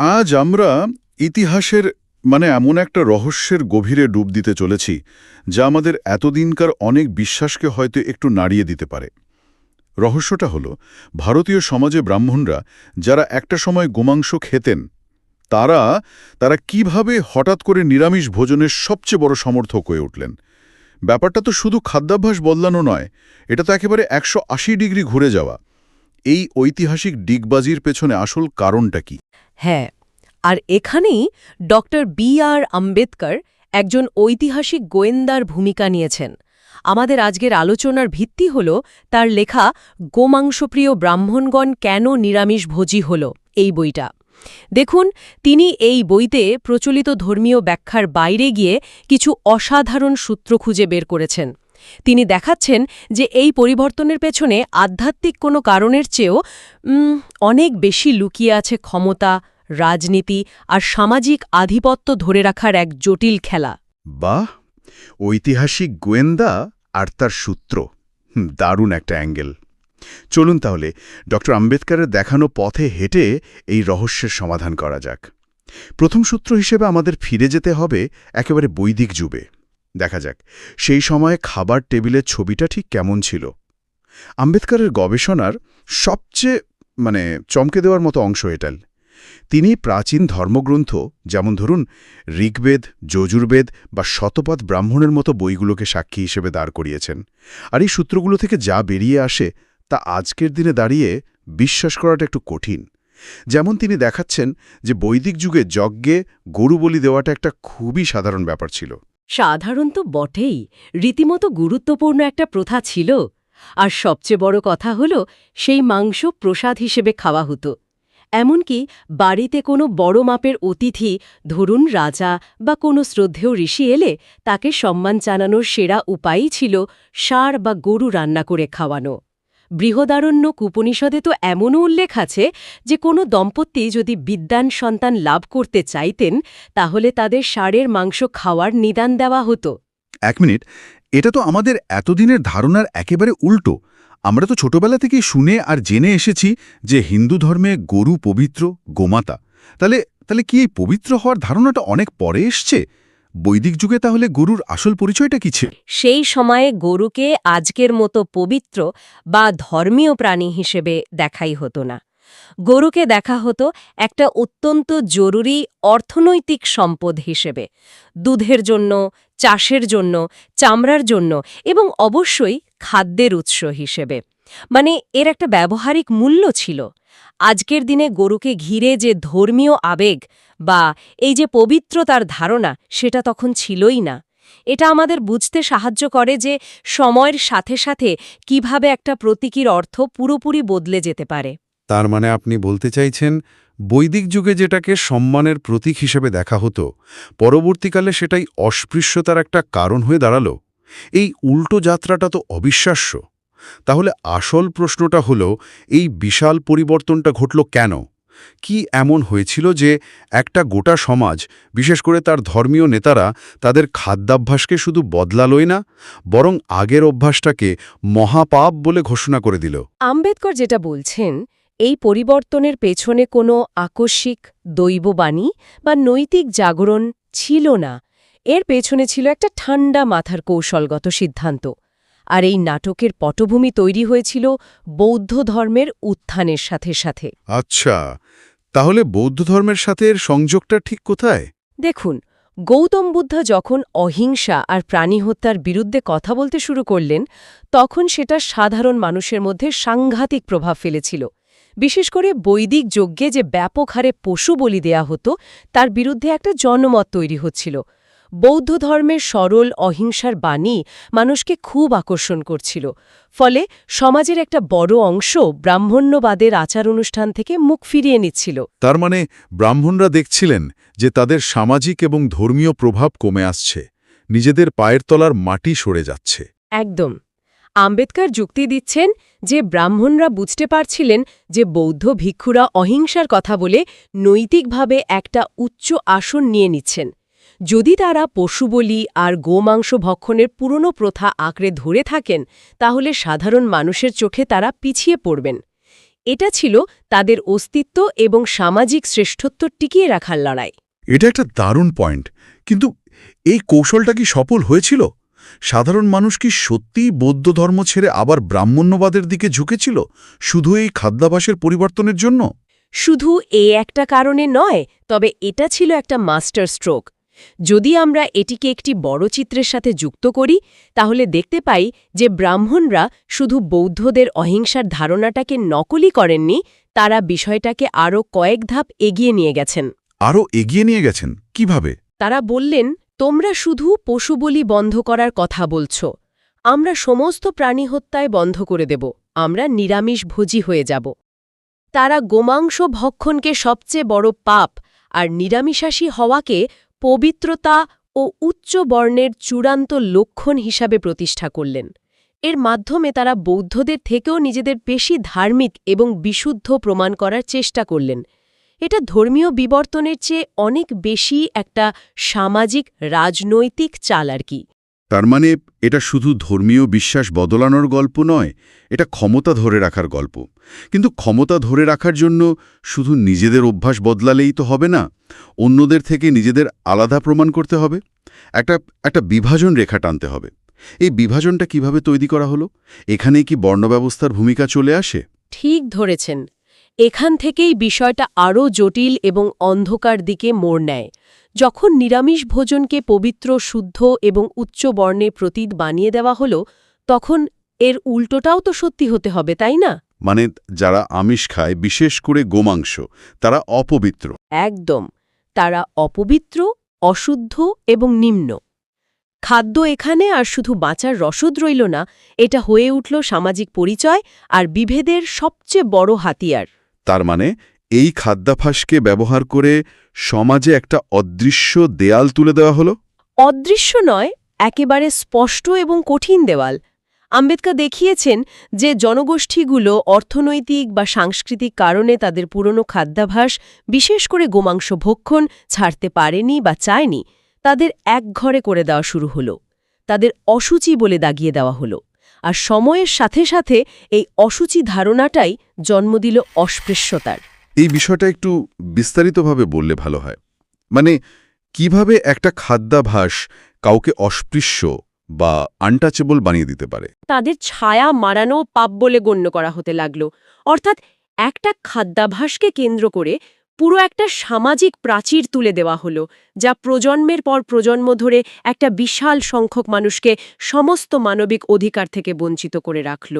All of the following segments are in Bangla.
আজ আমরা ইতিহাসের মানে এমন একটা রহস্যের গভীরে ডুব দিতে চলেছি, যা আমাদের এতদিনকার অনেক বিশ্বাসকে হয়তো একটু নাড়িয়ে দিতে পারে। রহস্যটা হলো, ভারতীয় সমাজে ব্রাহ্মণরা যারা একটা সময় গোমাংস খেতেন, তারা তারা কীভাবে হঠাৎ করে নিরামিষ ভোজনের সবচেয়ে বড় সমর্থক হয়ে উঠলেন? ব্যাপারটা তো শুধু খাদ্যাভ্যাস বদলানো নয়, এটা তো একেবারে একশো আশি ডিগ্রি ঘুরে যাওয়া। এই ঐতিহাসিক ডিগবাজির পেছনে আসল কারণটা কি? হ্যাঁ আর এখানেই ডক্টর বি আর আম্বেদকর একজন ঐতিহাসিক গোয়েন্দার ভূমিকা নিয়েছেন। আমাদের আজকের আলোচনার ভিত্তি হল তার লেখা গোমাংসপ্রিয় ব্রাহ্মণগণ কেন নিরামিষভোজী হল এই বইটা। দেখুন, তিনি এই বইতে প্রচলিত ধর্মীয় ব্যাখ্যার বাইরে গিয়ে কিছু অসাধারণ সূত্র খুঁজে বের করেছেন। তিনি দেখাচ্ছেন যে এই পরিবর্তনের পেছনে আধ্যাত্মিক কোনো কারণের চেয়েও অনেক বেশি লুকিয়ে আছে ক্ষমতা, রাজনীতি আর সামাজিক আধিপত্য ধরে রাখার এক জটিল খেলা। বাহ! ঐতিহাসিক গোয়েন্দা আর তার সূত্র। দারুণ একটা অ্যাঙ্গেল। চলুন তাহলে ড আম্বেদকরের দেখানো পথে হেঁটে এই রহস্যের সমাধান করা যাক। প্রথম সূত্র হিসেবে আমাদের ফিরে যেতে হবে একেবারে বৈদিক যুগে। দেখা যাক, সেই সময়ে খাবার টেবিলের ছবিটা ঠিক কেমন ছিল। আম্বেদকরের গবেষণার সবচেয়ে মানে চমকে দেওয়ার মতো অংশ এটাল তিনি প্রাচীন ধর্মগ্রন্থ, যেমন ধরুন ঋগ্বেদ, যজুর্বেদ বা শতপথ ব্রাহ্মণের মতো বইগুলোকে সাক্ষী হিসেবে দাঁড় করিয়েছেন। আর এই সূত্রগুলো থেকে যা বেরিয়ে আসে তা আজকের দিনে দাঁড়িয়ে বিশ্বাস করাটা একটু কঠিন। যেমন তিনি দেখাচ্ছেন যে বৈদিক যুগে যজ্ঞে গরু বলি দেওয়াটা একটা খুবই সাধারণ ব্যাপার ছিল। সাধারণত বটেই, রীতিমতো গুরুত্বপূর্ণ একটা প্রথা ছিল। আর সবচেয়ে বড় কথা হল, সেই মাংস প্রসাদ হিসেবে খাওয়া হতো। এমনকি বাড়িতে কোনো বড় মাপের অতিথি, ধরুন রাজা বা কোনো শ্রদ্ধেয় ঋষি এলে তাকে সম্মান জানানোর সেরা উপায়ই ছিল সার বা গরু রান্না করে খাওয়ানো। বৃহদারণ্য উপনিষদে তো এমনও উল্লেখ আছে যে কোনো দম্পতি যদি বিদ্যান সন্তান লাভ করতে চাইতেন, তাহলে তাদের ষাঁড়ের মাংস খাওয়ার নিদান দেওয়া হতো। এক মিনিট, এটা তো আমাদের এতদিনের ধারণার একেবারে উল্টো। আমরা তো ছোটবেলা থেকেই শুনে আর জেনে এসেছি যে হিন্দু ধর্মে গরু পবিত্র, গোমাতা। তাহলে তাহলে কি এই পবিত্র হওয়ার ধারণাটা অনেক পরে এসছে? বৈদিক যুগে তাহলে গরুর আসল পরিচয়টা কি ছিল? সেই সময়ে গরুকে আজকের মতো পবিত্র বা ধর্মীয় প্রাণী হিসেবে দেখাই হতো না। গরুকে দেখা হতো একটা অত্যন্ত জরুরি অর্থনৈতিক সম্পদ হিসেবে। দুধের জন্য, চাষের জন্য, চামড়ার জন্য এবং অবশ্যই খাদ্যের উৎস হিসেবে। মানে এর একটা ব্যবহারিক মূল্য ছিল। আজকের দিনে গরুকে ঘিরে যে ধর্মীয় আবেগ বা এই যে পবিত্রতার ধারণা, সেটা তখন ছিলই না। এটা আমাদের বুঝতে সাহায্য করে যে সময়ের সাথে সাথে কীভাবে একটা প্রতীকীর অর্থ পুরোপুরি বদলে যেতে পারে। তার মানে আপনি বলতে চাইছেন, বৈদিক যুগে যেটাকে সম্মানের প্রতীক হিসেবে দেখা হতো, পরবর্তীকালে সেটাই অস্পৃশ্যতার একটা কারণ হয়ে দাঁড়াল। এই উল্টো যাত্রাটা তো অবিশ্বাস্য। তাহলে আসল প্রশ্নটা হলো, এই বিশাল পরিবর্তনটা ঘটল কেন? কি এমন হয়েছিল যে একটা গোটা সমাজ, বিশেষ করে তার ধর্মীয় নেতারা, তাদের খাদ্যাভ্যাসকে শুধু বদলালই না, বরং আগের অভ্যাসটাকে মহাপাপ বলে ঘোষণা করে দিল। আম্বেদকর যেটা বলছেন, এই পরিবর্তনের পেছনে কোনো আকস্মিক দৈববাণী বা নৈতিক জাগরণ ছিল না। এর পেছনে ছিল একটা ঠান্ডা মাথার কৌশলগত সিদ্ধান্ত। আর এই নাটকের পটভূমি তৈরি হয়েছিল বৌদ্ধ ধর্মের উত্থানের সাথে সাথে। আচ্ছা তাহলে বৌদ্ধ ধর্মের সাথে এর সংযোগটা ঠিক কোথায়? দেখুন গৌতম বুদ্ধ যখন অহিংসা আর প্রাণী হত্যার বিরুদ্ধে কথা বলতে শুরু করলেন তখন সেটা সাধারণ মানুষের মধ্যে সাংঘাতিক প্রভাব ফেলেছিল। বিশেষ করে বৈদিক যজ্ঞে যে ব্যাপক হারে পশু বলি দেয়া হতো তার বিরুদ্ধে একটা জনমত তৈরি হচ্ছিল। বৌদ্ধ ধর্মের সরল অহিংসার বাণী মানুষকে খুব আকর্ষণ করছিল। ফলে সমাজের একটা বড় অংশ ব্রাহ্মণ্যবাদের আচার অনুষ্ঠান থেকে মুখ ফিরিয়ে নিচ্ছিল। তার মানে ব্রাহ্মণরা দেখছিলেন যে তাদের সামাজিক এবং ধর্মীয় প্রভাব কমে আসছে। নিজেদের পায়ের তলার মাটি সরে যাচ্ছে। একদম। আম্বেদকর যুক্তি দিচ্ছেন যে ব্রাহ্মণরা বুঝতে পারছিলেন যে বৌদ্ধ ভিক্ষুরা অহিংসার কথা বলে নৈতিকভাবে একটা উচ্চ আসন নিয়ে নিচ্ছেন। যদি তারা পশুবলি আর গোমাংস ভক্ষণের পুরনো প্রথা আঁকড়ে ধরে থাকেন তাহলে সাধারণ মানুষের চোখে তারা পিছিয়ে পড়বেন। এটা ছিল তাদের অস্তিত্ব এবং সামাজিক শ্রেষ্ঠত্ব টিকিয়ে রাখার লড়াই। এটা একটা দারুণ পয়েন্ট। কিন্তু এই কৌশলটা কি সফল হয়েছিল? সাধারণ মানুষ কি সত্যিই বৌদ্ধ ধর্ম ছেড়ে আবার ব্রাহ্মণ্যবাদের দিকে ঝুঁকেছিল শুধু এই খাদ্যাভাসের পরিবর্তনের জন্য? শুধু এ একটা কারণে নয় তবে এটা ছিল একটা মাস্টার স্ট্রোক। যদি আমরা এটিকে একটি বড় চিত্রের সাথে যুক্ত করি তাহলে দেখতে পাই যে ব্রাহ্মণরা শুধু বৌদ্ধদের অহিংসার ধারণাটাকে নকলই করেননি তারা বিষয়টাকে আরও কয়েক ধাপ এগিয়ে নিয়ে গেছেন। আরও এগিয়ে নিয়ে গেছেন? কীভাবে? তারা বললেন তোমরা শুধু পশুবলি বন্ধ করার কথা বলছ। আমরা সমস্ত প্রাণী হত্যায় বন্ধ করে দেব। আমরা নিরামিষ ভোজি হয়ে যাব। তারা গোমাংস ভক্ষণকে সবচেয়ে বড় পাপ আর নিরামিষাসী হওয়াকে পবিত্রতা ও উচ্চ বর্ণের চূড়ান্ত লক্ষণ হিসাবে প্রতিষ্ঠা করলেন। এর মাধ্যমে তারা বৌদ্ধদের থেকেও নিজেদের বেশি ধার্মিক এবং বিশুদ্ধ প্রমাণ করার চেষ্টা করলেন। এটা ধর্মীয় বিবর্তনের চেয়ে অনেক বেশি একটা সামাজিক, রাজনৈতিক চাল আর কি। তার মানে এটা শুধু ধর্মীয় বিশ্বাস বদলানোর গল্প নয়, এটা ক্ষমতা ধরে রাখার গল্প। কিন্তু ক্ষমতা ধরে রাখার জন্য শুধু নিজেদের অভ্যাস বদলালেই তো হবে না, অন্যদের থেকে নিজেদের আলাদা প্রমাণ করতে হবে, একটা একটা বিভাজন রেখা টানতে হবে। এই বিভাজনটা কীভাবে তৈরি করা হলো? এখানেই কি বর্ণব্যবস্থার ভূমিকা চলে আসে? ঠিক ধরেছেন। এখান থেকেই বিষয়টা আরও জটিল এবং অন্ধকার দিকে মোড় নেয়। যখন নিরামিষ ভোজনকে পবিত্র শুদ্ধ এবং উচ্চ বর্ণের প্রতীত বানিয়ে দেওয়া হল তখন এর উল্টোটাও তো সত্যি হতে হবে তাই না? মানে যারা আমিষ খায় বিশেষ করে গোমাংস তারা অপবিত্র। একদম। তারা অপবিত্র অশুদ্ধ এবং নিম্ন। খাদ্য এখানে আর শুধু বাঁচার রসদ রইল না এটা হয়ে উঠল সামাজিক পরিচয় আর বিভেদের সবচেয়ে বড় হাতিয়ার। তার মানে এই খাদ্যাভাসকে ব্যবহার করে সমাজে একটা অদৃশ্য দেয়াল তুলে দেওয়া হলো? অদৃশ্য নয়, একেবারে স্পষ্ট এবং কঠিন দেওয়াল। আম্বেদকর দেখিয়েছেন যে জনগোষ্ঠীগুলো অর্থনৈতিক বা সাংস্কৃতিক কারণে তাদের পুরনো খাদ্যাভাস, বিশেষ করে গোমাংস ভক্ষণ, ছাড়তে পারেনি বা চায়নি, তাদের এক ঘরে করে দেওয়া শুরু হলো। তাদের অসুচি বলে দাগিয়ে দেওয়া হলো। আর সময়ের সাথে সাথে এই অসুচি ধারণাটাই জন্ম দিল অস্পৃশ্যতার। এই বিষয়টা একটু বিস্তারিতভাবে বললে ভালো হয়। মানে কীভাবে একটা খাদ্যাভাস কাউকে অস্পৃশ্য বা আনটাচেবল বানিয়ে দিতে পারে? তাদের ছায়া মারানো পাপ বলে গণ্য করা হতে লাগল। অর্থাৎ একটা খাদ্যাভাসকে কেন্দ্র করে পুরো একটা সামাজিক প্রাচীর তুলে দেওয়া হলো, যা প্রজন্মের পর প্রজন্ম ধরে একটা বিশাল সংখ্যক মানুষকে সমস্ত মানবিক অধিকার থেকে বঞ্চিত করে রাখল।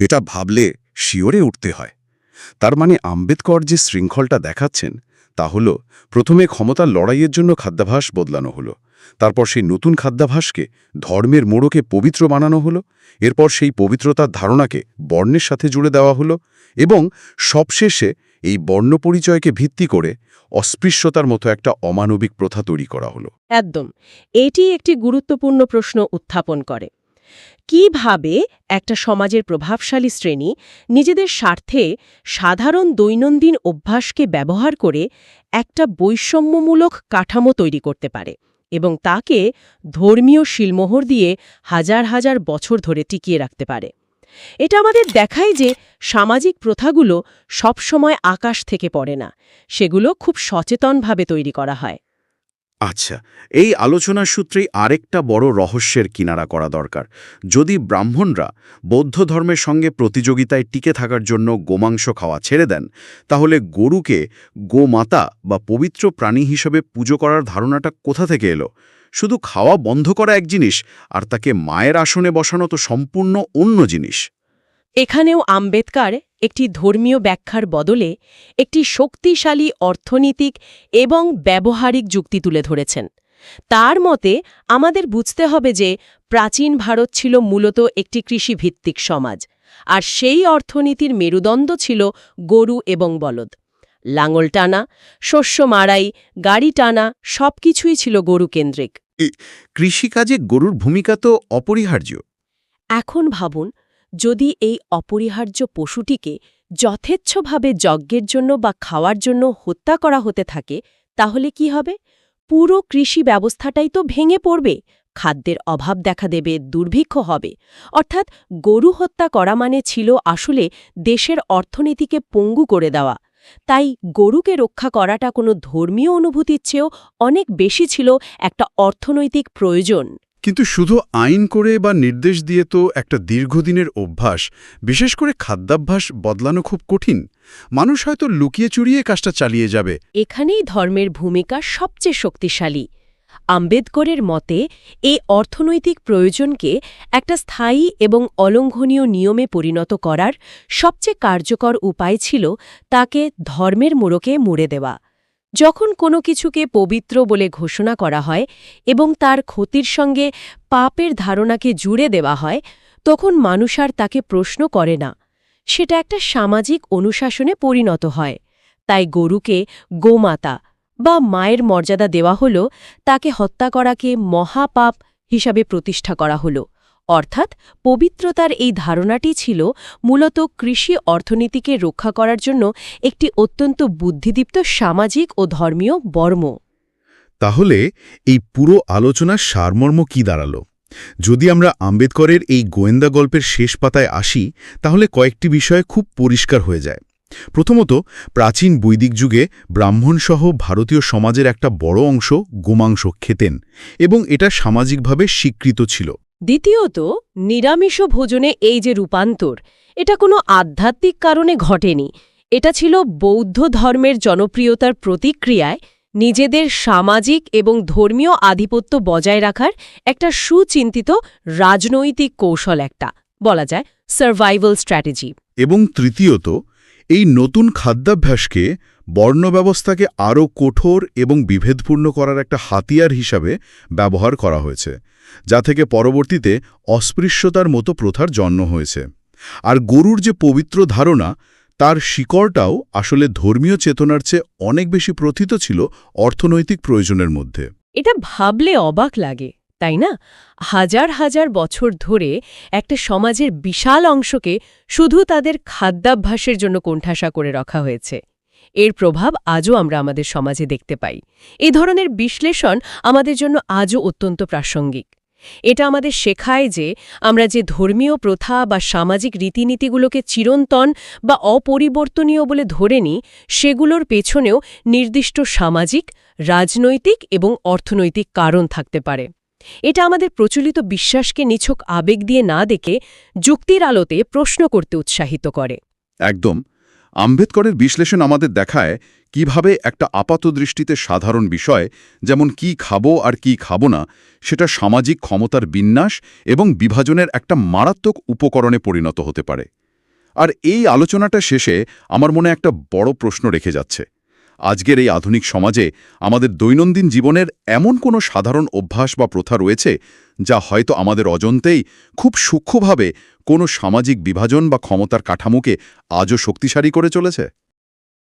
এটা ভাবলে শিওরে উঠতে হয়। তার মানে আম্বেদকর যে শৃঙ্খলটা দেখাচ্ছেন, তা হল প্রথমে ক্ষমতার লড়াইয়ের জন্য খাদ্যাভাস বদলানো হলো, তারপর সেই নতুন খাদ্যাভাসকে ধর্মের মোড়কে পবিত্র বানানো হলো, এরপর সেই পবিত্রতার ধারণাকে বর্ণের সাথে জুড়ে দেওয়া হলো এবং সবশেষে এই বর্ণ পরিচয়কে ভিত্তি করে অস্পৃশ্যতার মতো একটা অমানবিক প্রথা তৈরি করা হলো। একদম। এটি একটি গুরুত্বপূর্ণ প্রশ্ন উত্থাপন করে। কীভাবে একটা সমাজের প্রভাবশালী শ্রেণি নিজেদের স্বার্থে সাধারণ দৈনন্দিন অভ্যাসকে ব্যবহার করে একটা বৈষম্যমূলক কাঠামো তৈরি করতে পারে এবং তাকে ধর্মীয় শিলমোহর দিয়ে হাজার হাজার বছর ধরে টিকিয়ে রাখতে পারে? এটা আমাদের দেখায় যে সামাজিক প্রথাগুলো সবসময় আকাশ থেকে পড়ে না, সেগুলো খুব সচেতনভাবে তৈরি করা হয়। আচ্ছা এই আলোচনার সূত্রেই আরেকটা বড় রহস্যের কিনারা করা দরকার। যদি ব্রাহ্মণরা বৌদ্ধ ধর্মের সঙ্গে প্রতিযোগিতায় টিকে থাকার জন্য গোমাংস খাওয়া ছেড়ে দেন, তাহলে গরুকে গোমাতা বা পবিত্র প্রাণী হিসেবে পুজো করার ধারণাটা কোথা থেকে এলো? শুধু খাওয়া বন্ধ করা এক জিনিস, আর তাকে মায়ের আসনে বসানো তো সম্পূর্ণ অন্য জিনিস। এখানেও আম্বেদকর একটি ধর্মীয় ব্যাখ্যার বদলে একটি শক্তিশালী অর্থনৈতিক এবং ব্যবহারিক যুক্তি তুলে ধরেছেন। তার মতে, আমাদের বুঝতে হবে যে প্রাচীন ভারত ছিল মূলত একটি কৃষিভিত্তিক সমাজ, আর সেই অর্থনীতির মেরুদণ্ড ছিল গরু এবং বলদ। লাঙল টানা, শস্য মারাই গাড়ি টানা, সবকিছুই ছিল গরুকেন্দ্রিক। কৃষিকাজে গরুর ভূমিকা তো অপরিহার্য। এখন ভাবুন, যদি এই অপরিহার্য পশুটিকে যথেচ্ছভাবে যজ্ঞের জন্য বা খাওয়ার জন্য হত্যা করা হতে থাকে, তাহলে কি হবে? পুরো কৃষি ব্যবস্থাটাই তো ভেঙে পড়বে, খাদ্যের অভাব দেখা দেবে, দুর্ভিক্ষ হবে। অর্থাৎ গরু হত্যা করা মানে ছিল আসলে দেশের অর্থনীতিকে পঙ্গু করে দেওয়া তাই গরুকে রক্ষা করাটা কোনো ধর্মীয় অনুভূতির চেয়েও অনেক বেশি ছিল একটা অর্থনৈতিক প্রয়োজন। কিন্তু শুধু আইন করে বা নির্দেশ দিয়ে তো একটা দীর্ঘদিনের অভ্যাস বিশেষ করে খাদ্যাভ্যাস বদলানো খুব কঠিন। মানুষ হয়তো লুকিয়ে চুরিয়ে কাজটা চালিয়ে যাবে। এখানেই ধর্মের ভূমিকা সবচেয়ে শক্তিশালী। আম্বেদকরের মতে এই অর্থনৈতিক প্রয়োজনকে একটা স্থায়ী এবং অলঙ্ঘনীয় নিয়মে পরিণত করার সবচেয়ে কার্যকর উপায় ছিল তাকে ধর্মের মোড়কে মুড়ে দেওয়া। যখন কোনো কিছুকে পবিত্র বলে ঘোষণা করা হয় এবং তার ক্ষতির সঙ্গে পাপের ধারণাকে জুড়ে দেওয়া হয়, তখন মানুষ আর তাকে প্রশ্ন করে না। সেটা একটা সামাজিক অনুশাসনে পরিণত হয়। তাই গরুকে গোমাতা বা মায়ের মর্যাদা দেওয়া হল, তাকে হত্যা করাকে মহাপাপ হিসাবে প্রতিষ্ঠা করা হল। অর্থাৎ পবিত্রতার এই ধারণাটি ছিল মূলত কৃষি অর্থনীতিকে রক্ষা করার জন্য একটি অত্যন্ত বুদ্ধিদীপ্ত সামাজিক ও ধর্মীয় বর্ম। তাহলে এই পুরো আলোচনার সারমর্ম কি দাঁড়াল? যদি আমরা আম্বেদকরের এই গোয়েন্দা গল্পের শেষ পাতায় আসি, তাহলে কয়েকটি বিষয় খুব পরিষ্কার হয়ে যায়। প্রথমত প্রাচীন বৈদিক যুগে ব্রাহ্মণসহ ভারতীয় সমাজের একটা বড় অংশ গোমাংস খেতেন এবং এটা সামাজিকভাবে স্বীকৃত ছিল। দ্বিতীয়ত নিরামিষ ভোজনে এই যে রূপান্তর এটা কোনো আধ্যাত্মিক কারণে ঘটেনি। এটা ছিল বৌদ্ধ ধর্মের জনপ্রিয়তার প্রতিক্রিয়ায় নিজেদের সামাজিক এবং ধর্মীয় আধিপত্য বজায় রাখার একটা সুচিন্তিত রাজনৈতিক কৌশল একটা বলা যায় সার্ভাইভাল স্ট্র্যাটেজি এবং তৃতীয়ত এই নতুন খাদ্যাভ্যাসকে বর্ণব্যবস্থাকে আরও কঠোর এবং বিভেদপূর্ণ করার একটা হাতিয়ার হিসাবে ব্যবহার করা হয়েছে, যা থেকে পরবর্তীতে অস্পৃশ্যতার মতো প্রথার জন্ম হয়েছে। আর গরুর যে পবিত্র ধারণা, তার শিকড়টাও আসলে ধর্মীয় চেতনার চেয়ে অনেক বেশি প্রথিত ছিল অর্থনৈতিক প্রয়োজনের মধ্যে। এটা ভাবলে অবাক লাগে। তাই না? হাজার হাজার বছর ধরে একটা সমাজের বিশাল অংশকে শুধু তাদের খাদ্যাভ্যাসের জন্য কোণঠাসা করে রাখা হয়েছে। এর প্রভাব আজও আমরা আমাদের সমাজে দেখতে পাই। এই ধরনের বিশ্লেষণ আমাদের জন্য আজও অত্যন্ত প্রাসঙ্গিক। এটা আমাদের শেখায় যে আমরা যে ধর্মীয় প্রথা বা সামাজিক রীতিনীতিগুলোকে চিরন্তন বা অপরিবর্তনীয় বলে ধরে নিই, সেগুলোর পেছনেও নির্দিষ্ট সামাজিক, রাজনৈতিক এবং অর্থনৈতিক কারণ থাকতে পারে। এটা আমাদের প্রচলিত বিশ্বাসকে নিছক আবেগ দিয়ে না দেখে যুক্তির আলোতে প্রশ্ন করতে উৎসাহিত করে। একদম। আম্বেদকরের বিশ্লেষণ আমাদের দেখায় কীভাবে একটা আপাতদৃষ্টিতে সাধারণ বিষয়, যেমন কি খাব আর কি খাব না, সেটা সামাজিক ক্ষমতার বিন্যাস এবং বিভাজনের একটা মারাত্মক উপকরণে পরিণত হতে পারে। আর এই আলোচনাটা শেষে আমার মনে একটা বড় প্রশ্ন রেখে যাচ্ছে। আজকের এই আধুনিক সমাজে আমাদের দৈনন্দিন জীবনের এমন কোনো সাধারণ অভ্যাস বা প্রথা রয়েছে যা হয়তো আমাদের অজন্তেই খুব সূক্ষ্মভাবে কোনো সামাজিক বিভাজন বা ক্ষমতার কাঠামোকে আজও শক্তিশালী করে চলেছে?